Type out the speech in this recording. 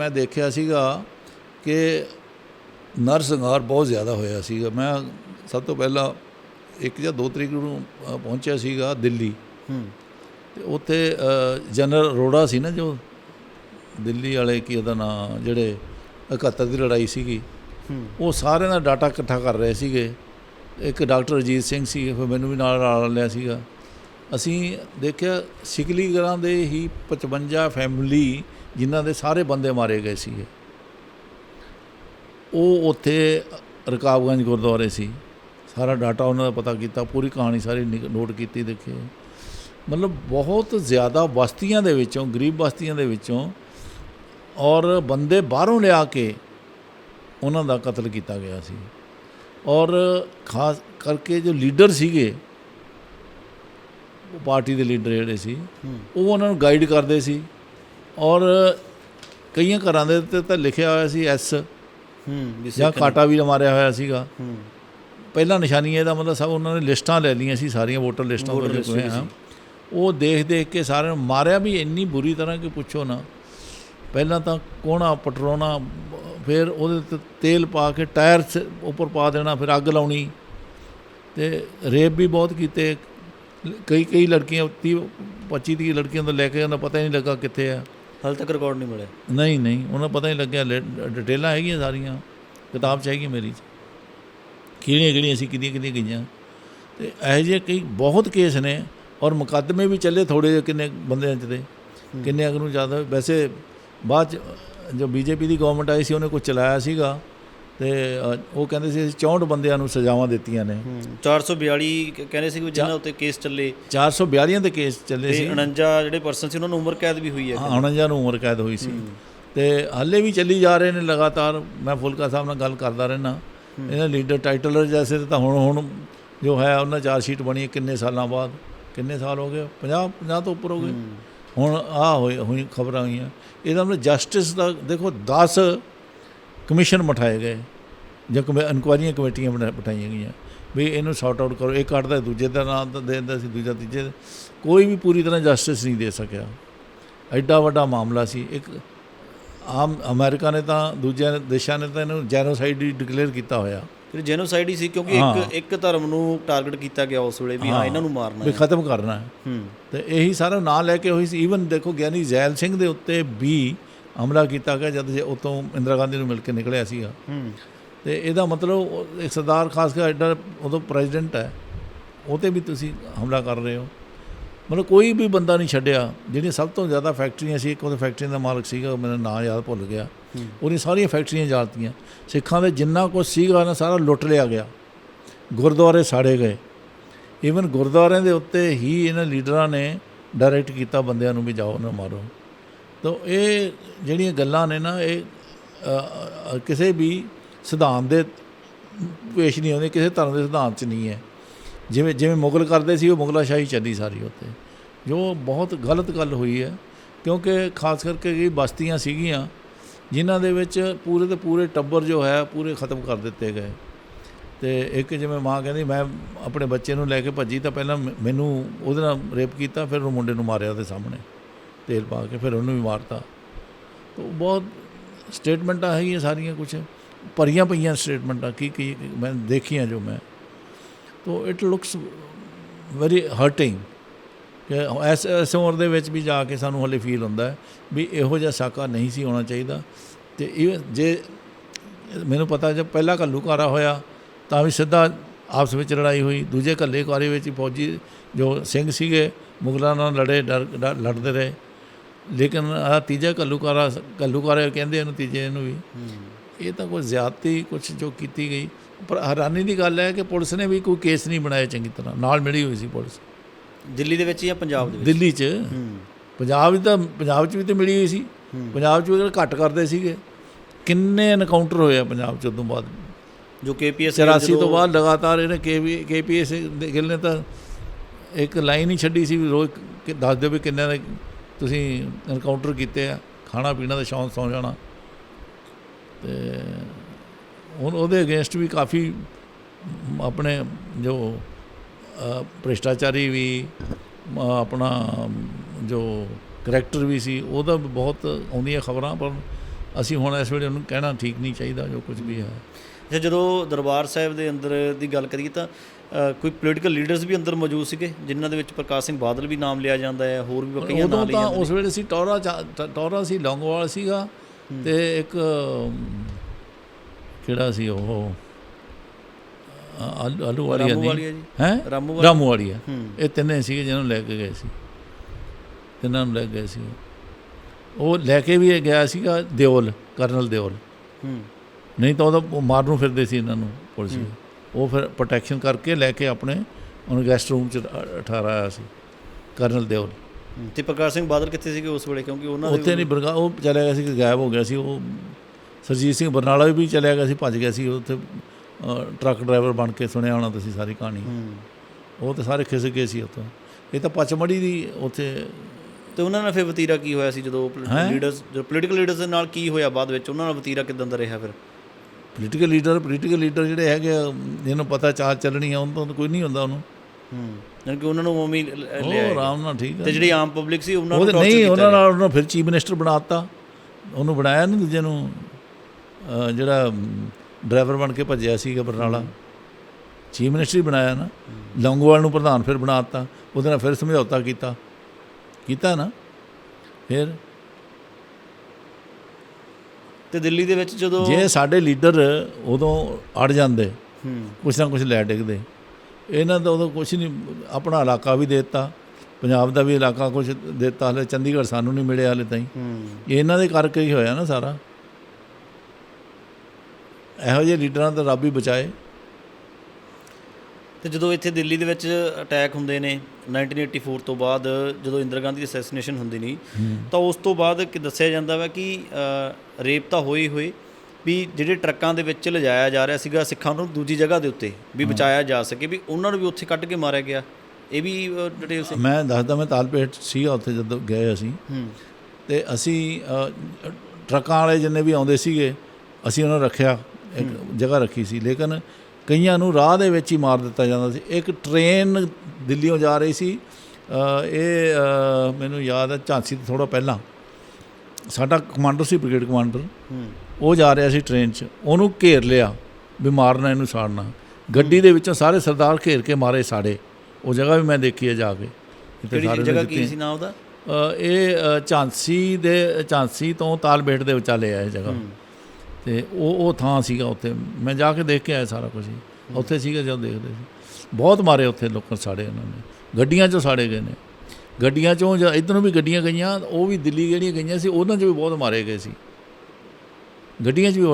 ਮੈਂ ਦੇਖਿਆ ਸੀਗਾ ਕਿ ਨਰਸੰਹਾਰ ਬਹੁਤ ਜ਼ਿਆਦਾ ਹੋਇਆ ਸੀਗਾ। ਮੈਂ ਸਭ ਤੋਂ ਪਹਿਲਾਂ ਇੱਕ ਜਾਂ ਦੋ ਤਰੀਕ ਨੂੰ ਪਹੁੰਚਿਆ ਸੀਗਾ ਦਿੱਲੀ। ਹੂੰ। ਤੇ ਉੱਥੇ ਜਨਰਲ ਅਰੋੜਾ ਸੀ ਨਾ ਜੋ ਦਿੱਲੀ ਵਾਲੇ ਕੀ ਉਹਦਾ ਨਾਂ ਜਿਹੜੇ 71 ਦੀ ਲੜਾਈ ਸੀਗੀ। ਉਹ ਸਾਰਿਆਂ ਦਾ ਡਾਟਾ ਇਕੱਠਾ ਕਰ ਰਹੇ ਸੀਗੇ। ਇੱਕ ਡਾਕਟਰ ਅਜੀਤ ਸਿੰਘ ਸੀ ਫਿਰ ਮੈਨੂੰ ਵੀ ਨਾਲ ਨਾਲ ਲਿਆ ਸੀਗਾ। ਅਸੀਂ ਦੇਖਿਆ ਸਿਕਲੀਗਰਾਂ ਦੇ ਹੀ 55 ਫੈਮਿਲੀ ਜਿਨ੍ਹਾਂ ਦੇ ਸਾਰੇ ਬੰਦੇ ਮਾਰੇ ਗਏ ਸੀਗੇ। ਉਹ ਉੱਥੇ ਰਕਾਬਗੰਜ ਗੁਰਦੁਆਰੇ ਸੀ। ਸਾਰਾ ਡਾਟਾ ਉਹਨਾਂ ਦਾ ਪਤਾ ਕੀਤਾ ਪੂਰੀ ਕਹਾਣੀ ਸਾਰੀ ਨੋਟ ਕੀਤੀ ਦੇਖੇ। ਮਤਲਬ ਬਹੁਤ ਜ਼ਿਆਦਾ ਬਸਤੀਆਂ ਦੇ ਵਿੱਚੋਂ ਗਰੀਬ ਬਸਤੀਆਂ ਦੇ ਵਿੱਚੋਂ ਔਰ ਬੰਦੇ ਬਾਹਰੋਂ ਲਿਆ ਕੇ ਉਹਨਾਂ ਦਾ ਕਤਲ ਕੀਤਾ ਗਿਆ ਸੀ। ਔਰ ਖਾਸ ਕਰਕੇ ਜੋ ਲੀਡਰ ਸੀਗੇ ਉਹ ਪਾਰਟੀ ਦੇ ਲੀਡਰ ਜਿਹੜੇ ਸੀ ਉਹ ਉਹਨਾਂ ਨੂੰ ਗਾਈਡ ਕਰਦੇ ਸੀ। ਔਰ ਕਈਆਂ ਘਰਾਂ ਦੇ ਉੱਤੇ ਤਾਂ ਲਿਖਿਆ ਹੋਇਆ ਸੀ ਐਸ ਹੂੰ ਜਾਂ ਕਾਟਾ ਵੀ ਮਾਰਿਆ ਹੋਇਆ ਸੀਗਾ। ਹੂੰ। ਪਹਿਲਾ ਨਿਸ਼ਾਨੀ ਇਹਦਾ ਮਤਲਬ ਸਭ ਉਹਨਾਂ ਨੇ ਲਿਸਟਾਂ ਲੈ ਲਈਆਂ ਸੀ ਸਾਰੀਆਂ ਵੋਟਰ ਲਿਸਟਾਂ ਤੋਂ ਜੋ ਹੋਏ ਆ। ਉਹ ਦੇਖ ਦੇਖ ਕੇ ਸਾਰਿਆਂ ਨੂੰ ਮਾਰਿਆ ਵੀ ਇੰਨੀ ਬੁਰੀ ਤਰ੍ਹਾਂ ਕਿ ਪੁੱਛੋ ਨਾ। ਪਹਿਲਾਂ ਤਾਂ ਕੋਣਾ ਪਟਰੋਣਾ ਫਿਰ ਉਹਦੇ ਤੇ ਤੇਲ ਪਾ ਕੇ ਟਾਇਰ ਉੱਪਰ ਪਾ ਦੇਣਾ ਫਿਰ ਅੱਗ ਲਾਉਣੀ। ਤੇ ਰੇਪ ਵੀ ਬਹੁਤ ਕੀਤੇ। ਕਈ ਕਈ ਲੜਕੀਆਂ 30 25 ਦੀ ਲੜਕੀਆਂ ਤੋਂ ਲੈ ਕੇ ਉਹਨਾਂ ਪਤਾ ਹੀ ਨਹੀਂ ਲੱਗਾ ਕਿੱਥੇ ਆ। ਹਾਲ ਤੱਕ ਰਿਕਾਰਡ ਨਹੀਂ ਮਿਲਿਆ। ਨਹੀਂ ਨਹੀਂ ਉਹਨਾਂ ਪਤਾ ਹੀ ਲੱਗਿਆ। ਡਿਟੇਲਾਂ ਹੈਗੀਆਂ ਸਾਰੀਆਂ। ਕਿਤਾਬ 'ਚ ਹੈਗੀ ਮੇਰੀ। ਕਿਹੜੀਆਂ ਕਿਹੜੀਆਂ ਸੀ ਕਿੰਨੀਆਂ ਕਿੰਨੀਆਂ ਗਈਆਂ। ਤੇ ਇਹੋ ਜਿਹੇ ਕਈ ਬਹੁਤ ਕੇਸ ਨੇ ਔਰ ਮੁਕੱਦਮੇ ਵੀ ਚੱਲੇ ਥੋੜੇ ਜਿਹੇ ਕਿੰਨੇ ਬੰਦਿਆਂ 'ਚ ਦੇ ਕਿੰਨੇ ਅਗਰ ਨੂੰ ਜ਼ਿਆਦਾ। ਵੈਸੇ ਬਾਅਦ ਜੋ ਬੀਜੇਪੀ ਦੀ ਗਵਰਨਮੈਂਟ ਆਈ ਸੀ ਉਹਨੇ ਕੁਝ ਚਲਾਇਆ ਸੀਗਾ। ਤੇ ਉਹ ਕਹਿੰਦੇ ਸੀ ਅਸੀਂ 64 ਬੰਦਿਆਂ ਨੂੰ ਸਜ਼ਾਵਾਂ ਦਿੱਤੀਆਂ ਨੇ। ਹੂੰ 442 ਕ- ਕਹਿੰਦੇ ਸੀ ਕਿ ਜਿਨ੍ਹਾਂ ਉੱਤੇ ਕੇਸ ਚੱਲੇ। 442 ਦੇ ਕੇਸ ਚੱਲੇ ਸੀ। 49 ਜਿਹੜੇ ਪਰਸਨ ਸੀ ਉਹਨਾਂ ਨੂੰ ਉਮਰ ਕੈਦ ਵੀ ਹੋਈ ਹੈ। ਹਾਂ 49 ਨੂੰ ਉਮਰ ਕੈਦ ਹੋਈ ਸੀ। ਤੇ ਹਾਲੇ ਵੀ ਚੱਲੀ ਜਾ ਰਹੇ ਨੇ ਲਗਾਤਾਰ। ਮੈਂ ਫੁਲਕਾ ਸਾਹਿਬ ਨਾਲ ਗੱਲ ਕਰਦਾ ਰਹਿਣਾ ਇਹਨਾਂ ਲੀਡਰ ਟਾਈਟਲਰ ਜੈਸੇ ਤਾਂ ਹੁਣ ਹੁਣ ਜੋ ਹੈ ਉਹਨਾਂ ਚਾਰ ਸ਼ੀਟ ਬਣੀ ਕਿੰਨੇ ਸਾਲਾਂ ਬਾਅਦ। ਕਿੰਨੇ ਸਾਲ ਹੋ ਗਏ? 50 50 ਤੋਂ ਉੱਪਰ ਹੋ ਗਏ। ਹੁਣ ਆ ਹੋਈ ਹੋਈ ਖਬਰਾਂ ਆਈਆਂ। ਇਹਦਾ ਮਤਲਬ ਜਸਟਿਸ ਦਾ ਦੇਖੋ 10 ਕਮਿਸ਼ਨ ਬਿਠਾਏ ਗਏ। ਜਾਂ ਕਮੇ ਇਨਕੁਆਰੀਆਂ ਕਮੇਟੀਆਂ ਬਿਠਾਈਆਂ ਗਈਆਂ। ਵੀ ਇਹਨੂੰ ਸੌਟ ਆਊਟ ਕਰੋ ਇੱਕ ਕੱਢਦਾ ਦੂਜੇ ਦਾ ਨਾਮ ਤਾਂ ਦੇ ਦਿੰਦਾ ਸੀ ਦੂਜਾ ਤੀਜੇ ਦਾ। ਕੋਈ ਵੀ ਪੂਰੀ ਤਰ੍ਹਾਂ ਜਸਟਿਸ ਨਹੀਂ ਦੇ ਸਕਿਆ। ਐਡਾ ਵੱਡਾ ਮਾਮਲਾ ਸੀ। ਇੱਕ ਆਮ ਅਮਰੀਕਾ ਨੇ ਤਾਂ ਦੂਜਿਆਂ ਦੇਸ਼ਾਂ ਨੇ ਤਾਂ ਇਹਨੂੰ ਜੈਨੋਸਾਈਡ ਡਿਕਲੇਅਰ ਕੀਤਾ ਹੋਇਆ। ਫਿਰ ਜੈਨੋਸਾਈਡ ਹੀ ਸੀ ਕਿਉਂਕਿ ਇੱਕ ਇੱਕ ਧਰਮ ਨੂੰ ਟਾਰਗੇਟ ਕੀਤਾ ਗਿਆ ਉਸ ਵੇਲੇ ਵੀ ਹਾਂ ਇਹਨਾਂ ਨੂੰ ਮਾਰਨਾ ਵੀ ਹੈ। ਖਤਮ ਕਰਨਾ ਹੂੰ। ਤੇ ਇਹੀ ਸਾਰਾ ਨਾਂ ਲੈ ਕੇ ਹੋਈ ਸੀ। ਈਵਨ ਦੇਖੋ ਗਿਆਨੀ ਜ਼ੈਲ ਸਿੰਘ ਦੇ ਉੱਤੇ ਵੀ ਹਮਲਾ ਕੀਤਾ ਗਿਆ ਜਦ ਜੇ ਉਤੋਂ ਇੰਦਰਾ ਗਾਂਧੀ ਨੂੰ ਮਿਲ ਕੇ ਨਿਕਲਿਆ ਸੀਗਾ। ਹੂੰ। ਤੇ ਇਹਦਾ ਮਤਲਬ ਉਹ ਇੱਕ ਸਰਦਾਰ ਖਾਸ ਕਰ ਐਡਾ ਉਦੋਂ ਪ੍ਰੈਜ਼ੀਡੈਂਟ ਹੈ ਉਹ ਤੇ ਵੀ ਤੁਸੀਂ ਹਮਲਾ ਕਰ ਰਹੇ ਹੋ। ਮਤਲਬ ਕੋਈ ਵੀ ਬੰਦਾ ਨਹੀਂ ਛੱਡਿਆ ਜਿਹੜੀਆਂ ਸਭ ਤੋਂ ਜ਼ਿਆਦਾ ਫੈਕਟਰੀਆਂ ਸੀ ਇੱਕ ਉਹਦੇ ਫੈਕਟਰੀ ਦਾ ਮਾਲਕ ਸੀਗਾ ਮੈਨੂੰ ਨਾਂ ਯਾਦ ਭੁੱਲ ਗਿਆ। ਉਹਦੀਆਂ ਸਾਰੀਆਂ ਫੈਕਟਰੀਆਂ ਜਾਲਤੀਆਂ। ਸਿੱਖਾਂ ਦੇ ਜਿੰਨਾ ਕੁਝ ਸੀਗਾ ਨਾ ਸਾਰਾ ਲੁੱਟ ਲਿਆ ਗਿਆ। ਗੁਰਦੁਆਰੇ ਸਾੜੇ ਗਏ। ਈਵਨ ਗੁਰਦੁਆਰਿਆਂ ਦੇ ਉੱਤੇ ਹੀ ਇਹਨਾਂ ਲੀਡਰਾਂ ਨੇ ਡਾਇਰੈਕਟ ਕੀਤਾ ਬੰਦਿਆਂ ਨੂੰ ਵੀ ਜਾਓ ਨਾ ਮਾਰੋ। ਤਾਂ ਇਹ ਜਿਹੜੀਆਂ ਗੱਲਾਂ ਨੇ ਨਾ, ਇਹ ਕਿਸੇ ਵੀ ਸਿਧਾਂਤ ਦੇ ਪੇਸ਼ ਨਹੀਂ ਆਉਂਦੇ, ਕਿਸੇ ਧਰਮ ਦੇ ਸਿਧਾਂਤ 'ਚ ਨਹੀਂ ਹੈ। ਜਿਵੇਂ ਜਿਵੇਂ ਮੁਗਲ ਕਰਦੇ ਸੀ, ਉਹ ਮੁਗਲਾਸ਼ਾਹੀ ਚੱਲੀ ਸਾਰੀ ਉੱਤੇ ਜੋ ਬਹੁਤ ਗਲਤ ਗੱਲ ਹੋਈ ਹੈ, ਕਿਉਂਕਿ ਖਾਸ ਕਰਕੇ ਇਹ ਬਸਤੀਆਂ ਸੀਗੀਆਂ, ਜਿਨ੍ਹਾਂ ਦੇ ਵਿੱਚ ਪੂਰੇ ਦੇ ਪੂਰੇ ਟੱਬਰ ਜੋ ਹੈ, ਪੂਰੇ ਖਤਮ ਕਰ ਦਿੱਤੇ ਗਏ। ਤੇ ਇੱਕ ਜਿਵੇਂ ਮਾਂ ਕਹਿੰਦੀ, ਮੈਂ ਆਪਣੇ ਬੱਚੇ ਨੂੰ ਲੈ ਕੇ ਭੱਜੀ ਤਾਂ ਪਹਿਲਾਂ ਮ- ਮੈਨੂੰ ਉਹਦੇ ਨਾਲ ਰੇਪ ਕੀਤਾ, ਫਿਰ ਉਹ ਮੁੰਡੇ ਨੂੰ ਮਾਰਿਆ ਉਹਦੇ ਸਾਹਮਣੇ। ਤੇਲ ਪਾ ਕੇ ਫਿਰ ਉਹਨੂੰ ਵੀ ਮਾਰਤਾ। ਤਾਂ ਬਹੁਤ ਸਟੇਟਮੈਂਟਾਂ ਹੈਗੀਆਂ ਸਾਰੀਆਂ ਕੁਝ ਭਰੀਆਂ ਪਈਆਂ ਸਟੇਟਮੈਂਟਾਂ ਕੀ ਕੀ ਮੈਂ ਦੇਖੀਆਂ ਜੋ ਮੈਂ। ਤੋ ਇਟ ਲੁਕਸ ਵੈਰੀ ਹਰਟਿੰਗ ਕਿ ਐਸ ਉਮਰ ਦੇ ਵਿੱਚ ਵੀ ਜਾ ਕੇ ਸਾਨੂੰ ਹਲੇ ਫੀਲ ਹੁੰਦਾ ਵੀ ਇਹੋ ਜਿਹਾ ਸਾਕਾ ਨਹੀਂ ਸੀ ਹੋਣਾ ਚਾਹੀਦਾ। ਤੇ ਇਹ ਜੇ ਮੈਨੂੰ ਪਤਾ ਜਦ ਪਹਿਲਾ ਘੱਲੂਘਾਰਾ ਹੋਇਆ ਤਾਂ ਵੀ ਸਿੱਧਾ ਆਪਸ ਵਿੱਚ ਲੜਾਈ ਹੋਈ। ਦੂਜੇ ਘੱਲੇ ਘਾਰੇ ਵਿੱਚ ਫੌਜੀ ਜੋ ਸਿੰਘ ਸੀਗੇ, ਮੁਗਲਾਂ ਨਾਲ ਲੜੇ, ਡਰ ਡਰ- ਲੜਦੇ ਰਹੇ। ਲੇਕਿਨ ਆ ਤੀਜਾ ਘੱਲੂਘਾਰਾ ਘੱਲੂਘਾਰਾ ਕਹਿੰਦੇ ਇਹਨੂੰ ਤੀਜੇ ਇਹਨੂੰ ਵੀ। ਇਹ ਤਾਂ ਕੋਈ ਜ਼ਿਆਦਤੀ ਕੁਝ ਜੋ ਕੀਤੀ ਗਈ। ਪਰ ਹੈਰਾਨੀ ਦੀ ਗੱਲ ਹੈ ਕਿ ਪੁਲਿਸ ਨੇ ਵੀ ਕੋਈ ਕੇਸ ਨਹੀਂ ਬਣਾਇਆ ਚੰਗੀ ਤਰ੍ਹਾਂ। ਨਾਲ ਮਿਲੀ ਹੋਈ ਸੀ ਪੁਲਿਸ। ਦਿੱਲੀ ਦੇ ਵਿੱਚ ਜਾਂ ਪੰਜਾਬ ਦੇ ਵਿੱਚ? ਦਿੱਲੀ 'ਚ। ਪੰਜਾਬ ਵਿੱਚ ਤਾਂ ਪੰਜਾਬ 'ਚ ਵੀ ਤਾਂ ਮਿਲੀ ਹੋਈ ਸੀ। ਪੰਜਾਬ 'ਚ ਉਹ ਘੱਟ ਕਰਦੇ ਸੀਗੇ। ਕਿੰਨੇ ਐਨਕਾਊਂਟਰ ਹੋਏ ਆ ਪੰਜਾਬ 'ਚ ਉਦੋਂ ਬਾਅਦ? ਜੋ ਕੇਪੀਐਸ 84 ਤੋਂ ਬਾਅਦ ਲਗਾਤਾਰ ਇਹਨੇ ਕੇਪੀ ਕੇਪੀਐਸ ਦੇ ਗਿੱਲ ਨੇ ਤਾਂ ਇੱਕ ਲਾਈਨ ਹੀ ਛੱਡੀ ਸੀ ਵੀ ਰੋਜ਼ ਦੱਸ ਦਿਓ ਵੀ ਕਿੰਨੇ ਦੇ ਤੁਸੀਂ ਐਨਕਾਊਂਟਰ ਕੀਤੇ ਆ, ਖਾਣਾ ਪੀਣਾ ਦਾ ਸ਼ੌਂਕ ਸੌ ਜਾਣਾ। ਤੇ ਹੁਣ ਉਹਦੇ ਅਗੇਂਸਟ ਵੀ ਕਾਫੀ ਆਪਣੇ ਜੋ ਭ੍ਰਿਸ਼ਟਾਚਾਰੀ ਵੀ ਆਪਣਾ ਜੋ ਕਰੈਕਟਰ ਵੀ ਸੀ, ਉਹਦਾ ਬਹੁਤ ਆਉਂਦੀਆਂ ਖਬਰਾਂ, ਪਰ ਅਸੀਂ ਹੁਣ ਇਸ ਵੇਲੇ ਉਹਨੂੰ ਕਹਿਣਾ ਠੀਕ ਨਹੀਂ ਚਾਹੀਦਾ, ਜੋ ਕੁਝ ਵੀ ਹੈ। ਅੱਛਾ ਜਦੋਂ ਦਰਬਾਰ ਸਾਹਿਬ ਦੇ ਅੰਦਰ ਦੀ ਗੱਲ ਕਰੀਏ ਤਾਂ ਕੋਈ ਪੋਲੀਟੀਕਲ ਲੀਡਰਸ ਵੀ ਅੰਦਰ ਮੌਜੂਦ ਸੀਗੇ ਜਿਨ੍ਹਾਂ ਦੇ ਵਿੱਚ ਪ੍ਰਕਾਸ਼ ਸਿੰਘ ਬਾਦਲ ਵੀ ਨਾਮ ਲਿਆ ਜਾਂਦਾ ਹੈ ਹੋਰ ਵੀ ਕਈਆਂ ਨਾਮ ਤਾਂ ਜਾਂਦੇ ਉਸ ਵੇਲੇ ਸੀ ਟੌਰਾ ਟੌਰਾ ਸੀ ਲੌਂਗੋਵਾਲ ਸੀਗਾ ਤੇ ਇੱਕ ਕਿਹੜਾ ਸੀ ਉਹ? ਆਲੂ ਵਾਲੀਆ ਰਾਮੂ ਨਹੀਂ ਜੀ। ਹੈ? ਰਾਮੂ ਵਾਲੀਆ ਰਾਮੂ ਵਾਲੀਆ ਇਹ ਤਿੰਨੇ ਸੀਗੇ ਜਿਹਨਾਂ ਨੂੰ ਲੈ ਕੇ ਗਏ ਸੀ। ਤਿੰਨਾਂ ਨੂੰ ਲੈ ਕੇ ਗਏ ਸੀ। ਉਹ ਲੈ ਕੇ ਵੀ ਇਹ ਗਿਆ ਸੀਗਾ ਦਿਓਲ ਕਰਨਲ ਦਿਓਲ। ਹੂੰ। ਨਹੀਂ ਤਾਂ ਉਹ ਮਾਰਨ ਨੂੰ ਫਿਰਦੇ ਸੀ ਇਹਨਾਂ ਨੂੰ ਪੁਲਿਸ ਉਹ ਫਿਰ ਪ੍ਰੋਟੈਕਸ਼ਨ ਕਰਕੇ ਲੈ ਕੇ ਆਪਣੇ ਉਹਨੂੰ ਗੈਸਟ ਰੂਮ ਚ ਅ- ਠਹਿਰਾਇਆ ਸੀ ਕਰਨਲ ਦਿਓਲ। ਹੂੰ। ਤੇ ਪ੍ਰਕਾਸ਼ ਸਿੰਘ ਬਾਦਲ ਕਿੱਥੇ ਸੀਗੇ ਉਸ ਵੇਲੇ? ਕਿਉਂਕਿ ਉਹਨਾਂ ਦੇ ਉੱਥੇ ਨਹੀਂ ਬਰਗਾ ਉਹ ਚਲਿਆ ਗਿਆ ਸੀ ਕਿ ਗਾਇਬ ਹੋ ਗਿਆ ਸੀ। ਉਹ ਸਰਜੀਤ ਸਿੰਘ ਬਰਨਾਲਾ ਵੀ ਚਲਿਆ ਗਿਆ ਸੀ ਭੱਜ ਗਿਆ ਸੀ। ਉੱਥੇ ਟਰੱਕ ਡਰਾਈਵਰ ਬਣ ਕੇ ਸੁਣਿਆ ਹੋਣਾ ਤੁਸੀਂ ਸਾਰੀ ਕਹਾਣੀ। ਉਹ ਤਾਂ ਸਾਰੇ ਖਿਸ ਗਏ ਸੀ ਉੱਥੋਂ। ਇਹ ਤਾਂ ਪਚਮੜੀ ਦੀ ਉੱਥੇ ਤੇ ਉਹਨਾਂ ਨਾਲ ਫਿਰ ਵਤੀਰਾ ਕੀ ਹੋਇਆ ਸੀ ਜਦੋਂ ਲੀਡਰਸ ਜੋ ਪੋਲੀਟੀਕਲ ਲੀਡਰਸ ਦੇ ਨਾਲ ਕੀ ਹੋਇਆ ਬਾਅਦ ਵਿੱਚ? ਉਹਨਾਂ ਨਾਲ ਵਤੀਰਾ ਕਿਦਾਂ ਦਾ ਰਿਹਾ ਫਿਰ? ਪੋਲੀਟੀਕਲ ਲੀਡਰ ਪੋਲੀਟੀਕਲ ਲੀਡਰ ਜਿਹੜੇ ਹੈਗੇ ਜਿਹਨੂੰ ਪਤਾ ਚਾਲ ਚੱਲਣੀ ਆ ਉਹਨਾਂ ਤੋਂ ਕੋਈ ਨਹੀਂ ਹੁੰਦਾ ਉਹਨੂੰ। ਹੂੰ ਯਾਨੀ ਕਿ ਉਹਨਾਂ ਨੂੰ ਉਵੇਂ ਹੀ ਲ- ਉਹ ਲਿਆ ਆਰਾਮ ਨਾਲ ਠੀਕ ਤੇ ਜਿਹੜੀ ਆਮ ਪਬਲਿਕ ਸੀ ਉਹਨਾਂ ਨੂੰ ਨਹੀਂ ਉਹਨਾਂ ਨਾਲ ਉਹਨਾਂ ਫਿਰ ਚੀਫ ਮਿਨਿਸਟਰ ਬਣਾਤਾ। ਉਹਨੂੰ ਬਣਾਇਆ ਨਹੀਂ ਦੂਜੇ ਨੂੰ ਜਿਹੜਾ ਡਰਾਈਵਰ ਬਣ ਕੇ ਭੱਜਿਆ ਸੀਗਾ ਬਰਨਾਲਾ ਚੀਫ ਮਿਨਿਸਟਰ ਬਣਾਇਆ ਨਾ। ਲੌਂਗੋਵਾਲ ਨੂੰ ਪ੍ਰਧਾਨ ਫਿਰ ਬਣਾਤਾ। ਉਹਦੇ ਨਾਲ ਫਿਰ ਸਮਝੌਤਾ ਕੀਤਾ। ਕੀਤਾ ਨਾ। ਫਿਰ ਤੇ ਦਿੱਲੀ ਦੇ ਵਿੱਚ ਜਦੋਂ ਜੇ ਸਾਡੇ ਲੀਡਰ ਉਦੋਂ ਅੜ ਜਾਂਦੇ ਕੁਛ ਨਾ ਕੁਛ ਲੈ ਡਿੱਗਦੇ। ਇਹਨਾਂ ਦਾ ਉਦੋਂ ਕੁਛ ਨਹੀਂ ਆਪਣਾ ਇਲਾਕਾ ਵੀ ਦੇ ਦਿੱਤਾ। ਪੰਜਾਬ ਦਾ ਵੀ ਇਲਾਕਾ ਕੁਛ ਦਿੱਤਾ ਹਲੇ ਚੰਡੀਗੜ੍ਹ ਸਾਨੂੰ ਨਹੀਂ ਮਿਲਿਆ ਹਲੇ ਤਾਈਂ। ਇਹਨਾਂ ਦੇ ਕਰਕੇ ਹੀ ਹੋਇਆ ਨਾ ਸਾਰਾ। ਇਹੋ ਜਿਹੇ ਲੀਡਰਾਂ ਦਾ ਰੱਬ ਹੀ ਬਚਾਏ। ਤੇ ਜਦੋਂ ਇੱਥੇ ਦਿੱਲੀ ਦੇ ਵਿੱਚ ਅਟੈਕ ਹੁੰਦੇ ਨੇ 1984 ਤੋਂ ਬਾਅਦ ਜਦੋਂ ਇੰਦਰਾ ਗਾਂਧੀ ਦੀ ਅਸੈਸੀਨੇਸ਼ਨ ਹੁੰਦੀ ਨਹੀਂ ਤਾਂ ਉਸ ਤੋਂ ਬਾਅਦ ਕਿ ਦੱਸਿਆ ਜਾਂਦਾ ਵਾ ਕਿ ਰੇਪ ਤਾਂ ਹੋਈ ਹੋਈ ਵੀ ਜਿਹੜੇ ਟਰੱਕਾਂ ਦੇ ਵਿੱਚ ਲਿਜਾਇਆ ਜਾ ਰਿਹਾ ਸੀਗਾ ਸਿੱਖਾਂ ਨੂੰ ਦੂਜੀ ਜਗ੍ਹਾ ਦੇ ਉੱਤੇ ਵੀ ਬਚਾਇਆ ਜਾ ਸਕੇ ਵੀ ਉਹਨਾਂ ਨੂੰ ਵੀ ਉੱਥੇ ਕੱਢ ਕੇ ਮਾਰਿਆ ਗਿਆ। ਇਹ ਵੀ ਡਿਟੇਲ ਸੀ। ਮੈਂ ਦੱਸਦਾ ਮੈਂ ਤਾਲਪੇਟ ਸੀਗਾ ਉੱਥੇ ਜਦੋਂ ਗਏ ਅਸੀਂ। ਤੇ ਅਸੀਂ ਟਰੱਕਾਂ ਵਾਲੇ ਜਿੰਨੇ ਵੀ ਆਉਂਦੇ ਸੀਗੇ ਅਸੀਂ ਉਹਨਾਂ ਨੂੰ ਰੱਖਿਆ ਇੱਕ ਜਗ੍ਹਾ ਰੱਖੀ ਸੀ। ਲੇਕਿਨ ਕਈਆਂ ਨੂੰ ਰਾਹ ਦੇ ਵਿੱਚ ਹੀ ਮਾਰ ਦਿੱਤਾ ਜਾਂਦਾ ਸੀ। ਇੱਕ ਟ੍ਰੇਨ ਦਿੱਲੀੋਂ ਜਾ ਰਹੀ ਸੀ। ਇਹ ਮੈਨੂੰ ਯਾਦ ਹੈ ਝਾਂਸੀ ਤੋਂ ਥੋੜਾ ਪਹਿਲਾਂ। ਸਾਡਾ ਕਮਾਂਡਰ ਸੀ ਬ੍ਰਿਗੇਡ ਕਮਾਂਡਰ। ਉਹ ਜਾ ਰਿਹਾ ਸੀ ਟ੍ਰੇਨ 'ਚ। ਉਹਨੂੰ ਘੇਰ ਲਿਆ ਵੀ ਮਾਰਨਾ ਇਹਨੂੰ ਸਾੜਨਾ। ਗੱਡੀ ਦੇ ਵਿੱਚੋਂ ਸਾਰੇ ਸਰਦਾਰ ਘੇਰ ਕੇ ਮਾਰੇ ਸਾੜੇ। ਉਹ ਜਗ੍ਹਾ ਵੀ ਮੈਂ ਦੇਖੀ ਹੈ ਜਾ ਕੇ। ਕਿਹੜੀ ਜਗ੍ਹਾ ਨੇ ਕੀ ਸੀ ਨਾਮ ਉਹਦਾ? ਇਹ ਝਾਂਸੀ ਦੇ ਝਾਂਸੀ ਤੋਂ ਤਾਲਬੇਟ ਦੇ ਵਿਚਾਲੇ ਆ ਇਹ ਜਗ੍ਹਾ। ਤੇ ਉਹ ਉਹ ਥਾਂ ਸੀਗਾ ਉੱਥੇ। ਮੈਂ ਜਾ ਕੇ ਦੇਖ ਕੇ ਆਇਆ ਸਾਰਾ ਕੁਝ ਉੱਥੇ ਸੀਗਾ ਜਦੋਂ ਦੇਖਦੇ ਸੀ। ਬਹੁਤ ਮਾਰੇ ਉੱਥੇ ਲੋਕਾਂ ਸਾੜੇ ਉਹਨਾਂ ਨੇ। ਗੱਡੀਆਂ 'ਚੋਂ ਸਾੜੇ ਗਏ ਨੇ। ਗੱਡੀਆਂ 'ਚੋਂ ਜਾਂ ਇੱਧਰੋਂ ਵੀ ਗੱਡੀਆਂ ਗਈਆਂ, ਉਹ ਵੀ ਦਿੱਲੀ ਜਿਹੜੀਆਂ ਗਈਆਂ ਸੀ, ਉਹਨਾਂ 'ਚ ਵੀ ਬਹੁਤ ਮਾਰੇ ਗਏ ਸੀ। ਗੱਡੀਆਂ 'ਚ ਵੀ